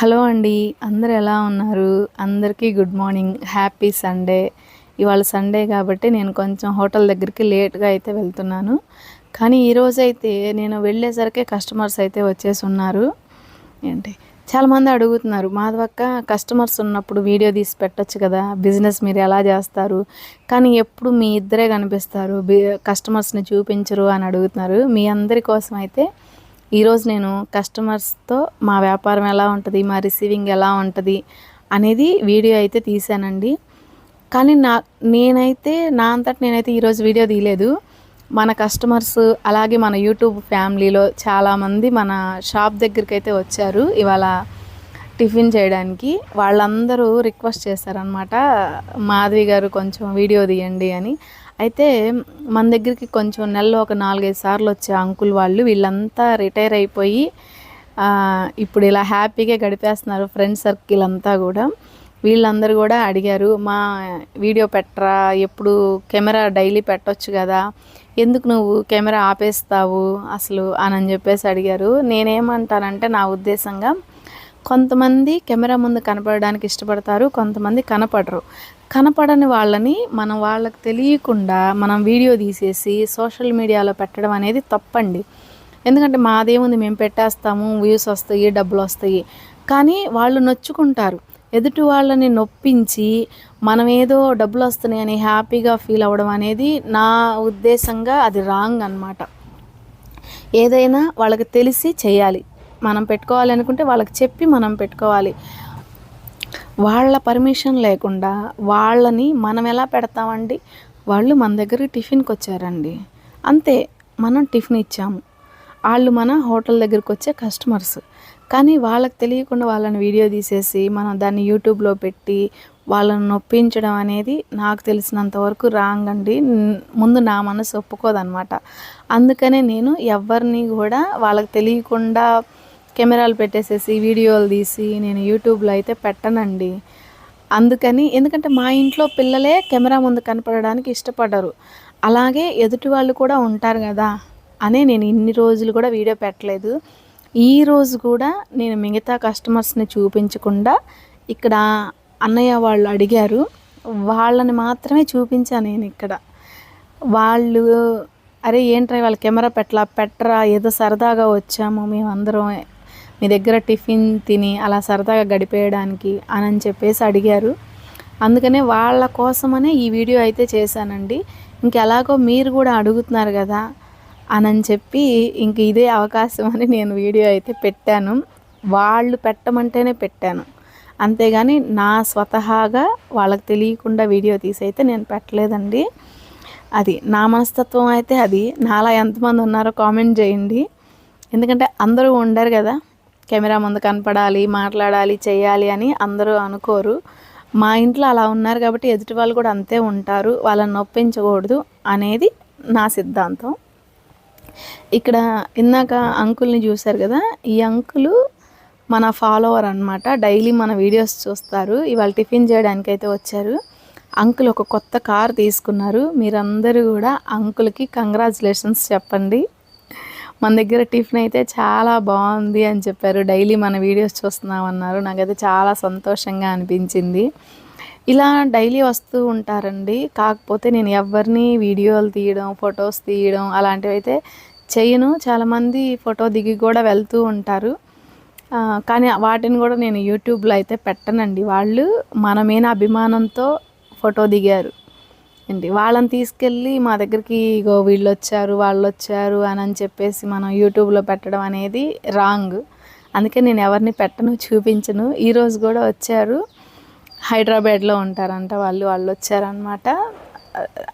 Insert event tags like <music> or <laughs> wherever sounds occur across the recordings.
Hello అండి అందరు ఎలా ఉన్నారు? అందరికీ గుడ్ మార్నింగ్ హ్యాపీ సండే. ఇవాళ సండే కాబట్టి నేను కొంచెం హోటల్ దగ్గరికి లేట్గా అయితే వెళ్తున్నాను. కానీ ఈరోజైతే నేను వెళ్ళేసరికి కస్టమర్స్ అయితే వచ్చేసి ఉన్నారు ఏంటి చాలామంది అడుగుతున్నారు మాధవక్క కస్టమర్స్ ఉన్నప్పుడు వీడియో తీసి పెట్టచ్చు కదా బిజినెస్ మీరు ఎలా చేస్తారు? కానీ ఎప్పుడు మీ ఇద్దరే కనిపిస్తారు బి కస్టమర్స్ని చూపించరు అని అడుగుతున్నారు. మీ అందరి కోసం అయితే ఈరోజు నేను కస్టమర్స్తో మా వ్యాపారం ఎలా ఉంటుంది మా రిసీవింగ్ ఎలా ఉంటుంది అనేది వీడియో అయితే తీశానండి. కానీ నా నేనైతే నా అంతట నేనైతే ఈరోజు వీడియో తీయలేదు. మన కస్టమర్స్ అలాగే మన యూట్యూబ్ ఫ్యామిలీలో చాలామంది మన షాప్ దగ్గరికి అయితే వచ్చారు ఇవాళ టిఫిన్ చేయడానికి. వాళ్ళందరూ రిక్వెస్ట్ చేశారనమాట మాధవి గారు కొంచెం వీడియో తీయండి అని. అయితే మన దగ్గరికి కొంచెం నెలలో ఒక నాలుగైదు సార్లు వచ్చే అంకుల్ వాళ్ళు వీళ్ళంతా రిటైర్ అయిపోయి ఇప్పుడు ఇలా హ్యాపీగా గడిపేస్తున్నారు ఫ్రెండ్ సర్కిల్ అంతా కూడా. వీళ్ళందరూ కూడా అడిగారు మా వీడియో పెట్టరా? ఎప్పుడు కెమెరా డైలీ పెట్టవచ్చు కదా. ఎందుకు నువ్వు కెమెరా ఆపేస్తావు అసలు? అని చెప్పేసి అడిగారు. నేనేమంటానంటే నా ఉద్దేశంగా కొంతమంది కెమెరా ముందు కనపడడానికి ఇష్టపడతారు కొంతమంది కనపడరు. కనపడని వాళ్ళని మనం వాళ్ళకి తెలియకుండా మనం వీడియో తీసేసి సోషల్ మీడియాలో పెట్టడం అనేది తప్పండి. ఎందుకంటే మాదేముంది మేము పెట్టేస్తాము వ్యూస్ వస్తాయి డబ్బులు వస్తాయి. కానీ వాళ్ళు నొచ్చుకుంటారు. ఎదుటి వాళ్ళని నొప్పించి మనం ఏదో డబ్బులు వస్తున్నాయి అని హ్యాపీగా ఫీల్ అవ్వడం అనేది నా ఉద్దేశంగా అది రాంగ్ అనమాట ఏదైనా వాళ్ళకి తెలిసి చేయాలి. మనం పెట్టుకోవాలి అనుకుంటే వాళ్ళకి చెప్పి మనం పెట్టుకోవాలి. వాళ్ళ పర్మిషన్ లేకుండా వాళ్ళని మనం ఎలా పెడతామండి? వాళ్ళు మన దగ్గర టిఫిన్కి వచ్చారండి అంతే మనం టిఫిన్ ఇచ్చాము. వాళ్ళు మన హోటల్ దగ్గరికి వచ్చే కస్టమర్స్. కానీ వాళ్ళకి తెలియకుండా వాళ్ళని వీడియో తీసేసి మనం దాన్ని యూట్యూబ్లో పెట్టి వాళ్ళని నొప్పించడం అనేది నాకు తెలిసినంత వరకు రాంగ్ అండి ముందు నా మనసు ఒప్పుకోదనమాట. అందుకనే నేను ఎవరిని కూడా వాళ్ళకి తెలియకుండా కెమెరాలు పెట్టేసేసి వీడియోలు తీసి నేను యూట్యూబ్లో అయితే పెట్టనండి. అందుకని ఎందుకంటే మా ఇంట్లో పిల్లలే కెమెరా ముందు కనపడడానికి ఇష్టపడరు. అలాగే ఎదుటి వాళ్ళు కూడా ఉంటారు కదా అనే నేను ఇన్ని రోజులు కూడా వీడియో పెట్టలేదు. ఈ రోజు కూడా నేను మిగతా కస్టమర్స్ని చూపించకుండా ఇక్కడ అన్నయ్య వాళ్ళు అడిగారు. వాళ్ళని మాత్రమే చూపించాను నేను ఇక్కడ. వాళ్ళు అరే ఏంట్రా వాళ్ళ కెమెరా పెట్టలా? పెట్టరా? ఏదో సరదాగా వచ్చాము మేమందరం మీ దగ్గర టిఫిన్ తిని అలా సరదాగా గడిపేయడానికి అని చెప్పేసి అడిగారు. అందుకనే వాళ్ళ కోసమనే ఈ వీడియో అయితే చేశానండి. ఇంకెలాగో మీరు కూడా అడుగుతున్నారు కదా అని చెప్పి ఇంక ఇదే అవకాశం అని నేను వీడియో అయితే పెట్టాను. వాళ్ళు పెట్టమంటేనే పెట్టాను. అంతేగాని నా స్వతహాగా వాళ్ళకి తెలియకుండా వీడియో తీసి అయితే నేను పెట్టలేదండి. అది నా మనస్తత్వం అయితే అది. నాలా ఎంతమంది ఉన్నారో కామెంట్ చేయండి. ఎందుకంటే అందరూ ఉండరు కదా. కెమెరా ముందు కనపడాలి మాట్లాడాలి చేయాలి అని అందరూ అనుకోరు. మా ఇంట్లో అలా ఉన్నారు కాబట్టి ఎదుటి వాళ్ళు కూడా అంతే ఉంటారు. వాళ్ళని నొప్పించకూడదు అనేది నా సిద్ధాంతం. ఇక్కడ ఇందాక అంకుల్ని చూశారు కదా ఈ అంకులు మన ఫాలోవర్ అనమాట డైలీ మన వీడియోస్ చూస్తారు. ఇవాళ టిఫిన్ చేయడానికి అయితే వచ్చారు. అంకుల్ ఒక కొత్త కార్ తీసుకున్నారు. మీరందరూ కూడా అంకుల్కి కంగ్రాచులేషన్స్ చెప్పండి. మన దగ్గర టిఫిన్ అయితే చాలా బాగుంది అని చెప్పారు. డైలీ మన వీడియోస్ చూస్తున్నామన్నారు నాకైతే చాలా సంతోషంగా అనిపించింది. ఇలా డైలీ వస్తూ ఉంటారండి. కాకపోతే నేను ఎవరిని వీడియోలు తీయడం ఫొటోస్ తీయడం అలాంటివి అయితే చేయను. చాలామంది ఫోటో దిగి కూడా వెళ్తూ ఉంటారు. కానీ వాటిని కూడా నేను యూట్యూబ్లో అయితే పెట్టనండి. వాళ్ళు మన మీద అభిమానంతో ఫోటో దిగారు. ఏంటి వాళ్ళని తీసుకెళ్ళి మా దగ్గరికి ఇగో వీళ్ళు వచ్చారు వాళ్ళు వచ్చారు అని అని చెప్పేసి మనం యూట్యూబ్లో పెట్టడం అనేది రాంగ్. అందుకే నేను ఎవరిని పెట్టను చూపించను. ఈరోజు కూడా వచ్చారు. హైదరాబాద్లో ఉంటారంట వాళ్ళు వాళ్ళు వచ్చారనమాట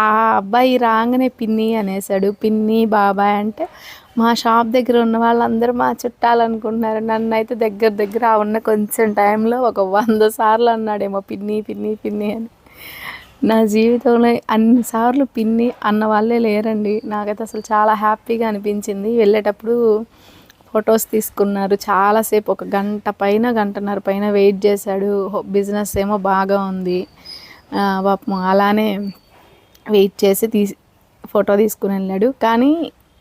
ఆ అబ్బాయి రాగానే పిన్ని అనేసాడు. పిన్ని బాబాయ్ అంటే మా షాప్ దగ్గర ఉన్న వాళ్ళందరూ మా చుట్టాలు అనుకుంటున్నారు నన్ను అయితే దగ్గర దగ్గర ఉన్న కొంచెం టైంలో ఒక వంద సార్లు అన్నాడేమో పిన్ని పిన్ని పిన్ని అని. నా జీవితంలో అన్నిసార్లు పిన్ని అన్న వాళ్ళే లేరండి. నాకైతే అసలు చాలా హ్యాపీగా అనిపించింది. వెళ్ళేటప్పుడు ఫొటోస్ తీసుకున్నారు. చాలాసేపు ఒక గంట పైన గంటన్నర పైన వెయిట్ చేశాడు. బిజినెస్ ఏమో బాగా ఉంది. పాపం అలానే వెయిట్ చేసి తీసి ఫోటో తీసుకుని వెళ్ళాడు. కానీ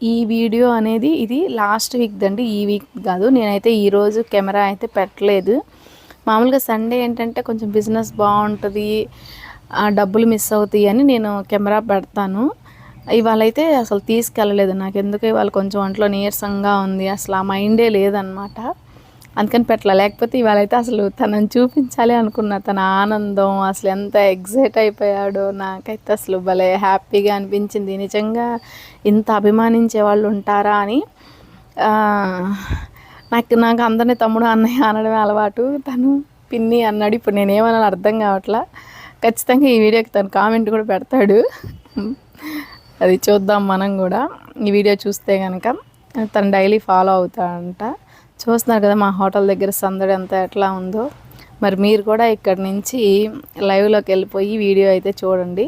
ఈ వీడియో అనేది ఇది లాస్ట్ వీక్ దండి. ఈ వీక్ కాదు. నేనైతే ఈరోజు కెమెరా అయితే పెట్టలేదు. మామూలుగా సండే ఏంటంటే కొంచెం బిజినెస్ బాగుంటుంది. డబ్బులు మిస్ అవుతాయి అని నేను కెమెరా పెడతాను. ఇవాళ అయితే అసలు తీసుకెళ్ళలేదు నాకు. ఎందుకు ఇవాళ కొంచెం ఒంట్లో నీరసంగా ఉంది. అసలు ఆ మైండే లేదనమాట అందుకని పెట్టలే. లేకపోతే ఇవాళ అయితే అసలు తనని చూపించాలి అనుకున్న. తన ఆనందం అసలు ఎంత ఎగ్జైట్ అయిపోయాడో నాకైతే అసలు భలే హ్యాపీగా అనిపించింది. నిజంగా ఇంత అభిమానించే వాళ్ళు ఉంటారా అని నాకు నాకు అందరినీ తమ్ముడు అన్నయ్య అనడమే అలవాటు. తను పిన్ని అన్నాడు. ఇప్పుడు నేనేమన్నా అర్థం కావట్లా. ఖచ్చితంగా ఈ వీడియోకి తను కామెంట్ కూడా పెడతాడు. అది చూద్దాం మనం కూడా. ఈ వీడియో చూస్తే కనుక తను డైలీ ఫాలో అవుతాడంట. చూస్తున్నారు కదా మా హోటల్ దగ్గర సందడి అంతా ఎట్లా ఉందో. మరి మీరు కూడా ఇక్కడ నుంచి లైవ్లోకి వెళ్ళిపోయి వీడియో అయితే చూడండి.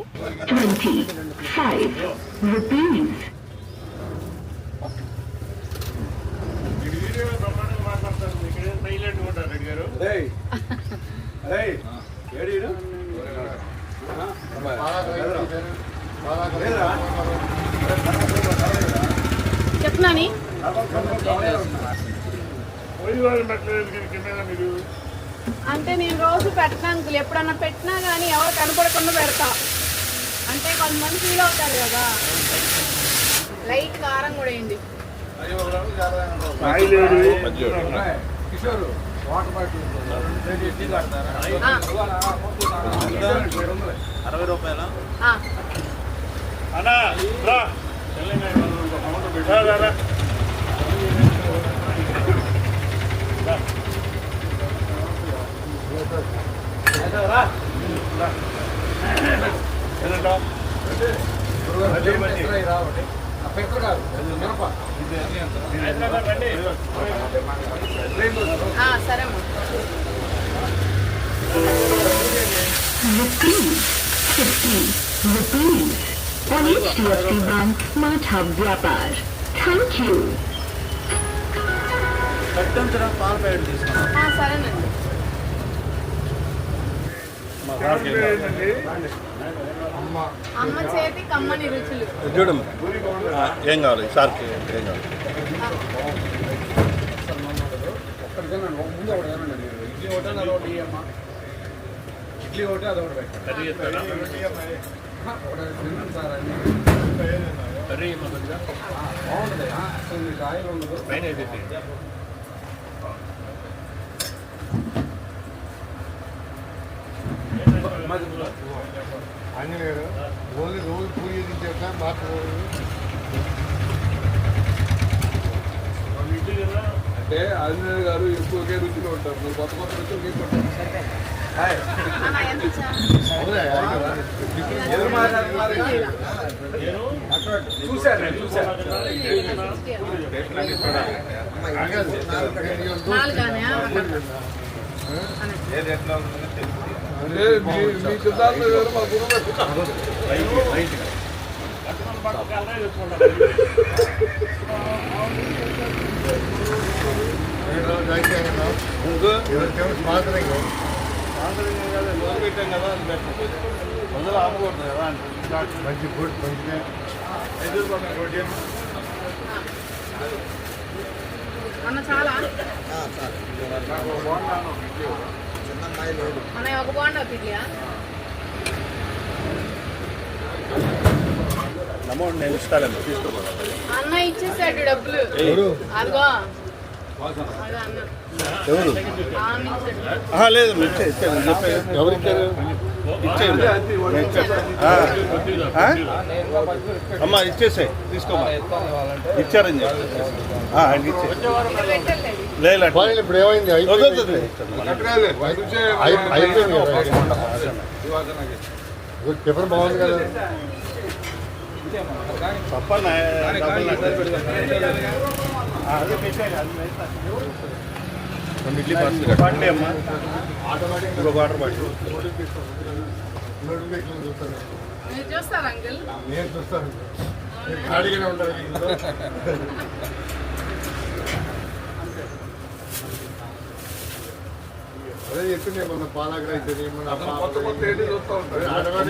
అంటే నేను రోజు పెట్టినా అంకుల్. ఎప్పుడన్నా పెట్టినా కానీ ఎవరు కనపడకుండా పెడతా. అంటే కొంతమంది ఫీల్ అవుతారు కదా. లైట్ కారం కూడా? ఆ, అరవై రూపాయల. అన్నా on HDFC Bank Smart Hub Vyapar. Thank you. కట్టంతరా పాల ప్యాకెట్ తీసుకున్నా ఆ, సరేనండి ఏంటండి? అమ్మ చేతి కమ్మని రుచులు చూడమ్మా ఆ, ఏం కావాలి సార్కి ఏం కావాలి ఇడ్లీ ఒకటి అదొకటి ఇడ్లీ ఒకటి అదొకటి బాగుంటుంది అసలు మీకు ఆయిల్ ఉండదు ఓన్లీ రోజు పూజ అంటే ఆంజనేయులు గారు ఎక్కువ ఒకే రుచిలో ఉంటారు. కొత్త కొత్త రుచులు తీసుకుంటారు చూశాను చూశాను మీ సిద్ధాంతం మా గురువు పెట్టాం కదా అది ఆపకూడదు కదా అంటే మంచి అన్న చాలా అన్నయ్య ఒక అమౌంట్ నేను ఇస్తాను. తీసుకోమన్నా అన్న ఇచ్చేసాడు డబ్బులు. అదిగో. ఎవరు? లేదు ఇచ్చే ఇచ్చే నేను చెప్పాను ఎవరు ఇచ్చారు? ఇచ్చేయండి? అమ్మా ఇచ్చేసాయి తీసుకోమా ఇచ్చారని చెప్పి. ఆయనకి ఇచ్చే లేదు ఇప్పుడు ఏమైంది? అయిపోయింది. టిఫిన్ బాగుంది కదా? వేస్తాను. రెండు ఇడ్లీ పార్సల్ పండి అమ్మా ఇంకొక వాటర్ బాటిల్. నోటిఫికేషన్ చూస్తాను అంకుల్? నేను చూస్తాను. ఖాళీగానే ఉంటారు <laughs> ఇంట్లో. అదే చెప్పింది మన పాలాగ్ర అయితే మన కొత్త కొత్త ఏంటి చూస్తూ ఉంటారు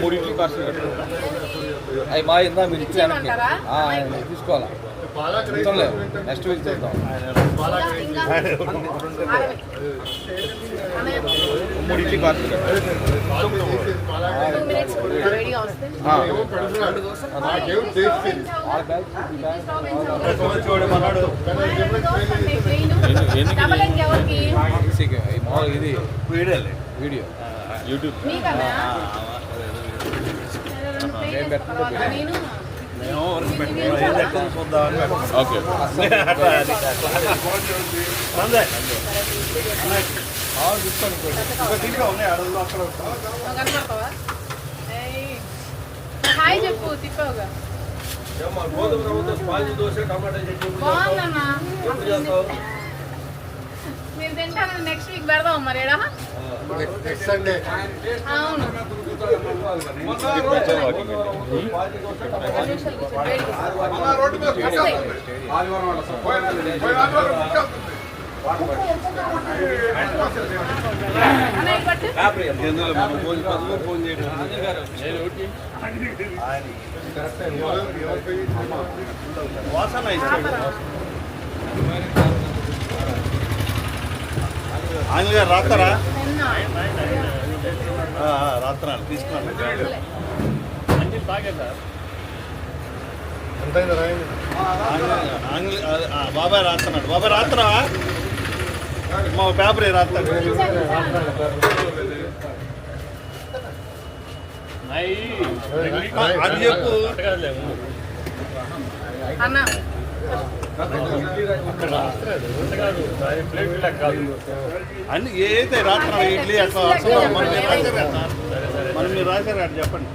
మూడు ఇడ్లీ పార్సల్ కట్టు అవి మా ఇందా మీరు ఇచ్చేయమంటారా? తీసుకోవాలా నెక్స్ట్ వీక్ చూద్దాం మూడు ఇడ్లీ ఇది వీడియో యూట్యూబ్ నేను మేము వరకు పెట్టాము ఏం లెక్కలు చూద్దామని పెట్టాము ఓకే అట్లా అది అందే ఇంకా ఉన్నాయి అడవుల్లో అక్కడ నువ్వు కనపడతావా ఏయ్. హాయ్ చెప్పు తిప్పవుగా. బాగుందన్నా మీరు తింటాను నెక్స్ట్ వీక్ పెడదాం మరి ఏడా అవును. వాసన ఆయన గారు రాస్తారా? నిన్న. తీసుకున్నాను బాగా సార్ రాయండి బాబాయ్ రాస్తున్నాడు. బాబాయ్ రాస్తున్నావా? మా పేపర్ రాస్తాడు? అది చెప్పు. అన్న. ఏదైతే రాస్తున్నాడు ఇడ్లీ అట్లా మనం మీరు రాశారు చెప్పండి.